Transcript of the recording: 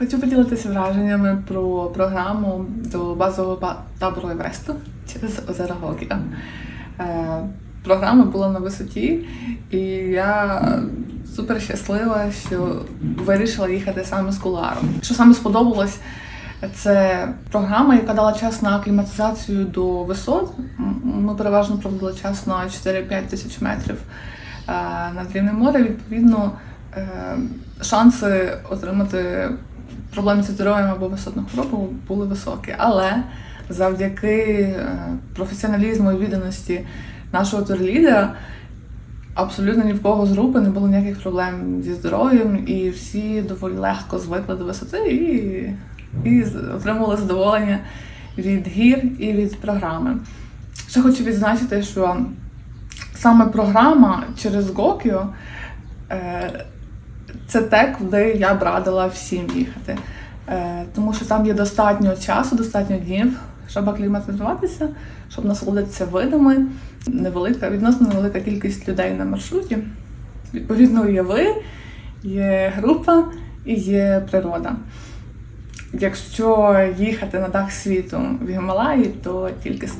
Хочу поділитися враженнями про програму до базового ба- табору Евресту через озеро Гокіа. Е, Програма була на висоті, і я супер щаслива, що вирішила їхати саме з куларом. Що саме сподобалось, це програма, яка дала час на акліматизацію до висот. Ми переважно проводили час на 4-5 тисяч метрів е, над рівнем моря. Відповідно, е, шанси отримати проблеми зі здоров'ям або висотну хворобу були високі. Але завдяки е, професіоналізму і відданості нашого турлідера абсолютно ні в кого з групи не було ніяких проблем зі здоров'ям, і всі доволі легко звикли до висоти і, і отримували задоволення від гір і від програми. Ще хочу відзначити, що саме програма через Гокіо е, це те, куди я б радила всім їхати. Е, тому що там є достатньо часу, достатньо днів, щоб акліматизуватися, щоб насолодитися видами. Невелика, відносно невелика кількість людей на маршруті. Відповідно, є ви, є група і є природа. Якщо їхати на дах світу в Гімалаї, то тільки з.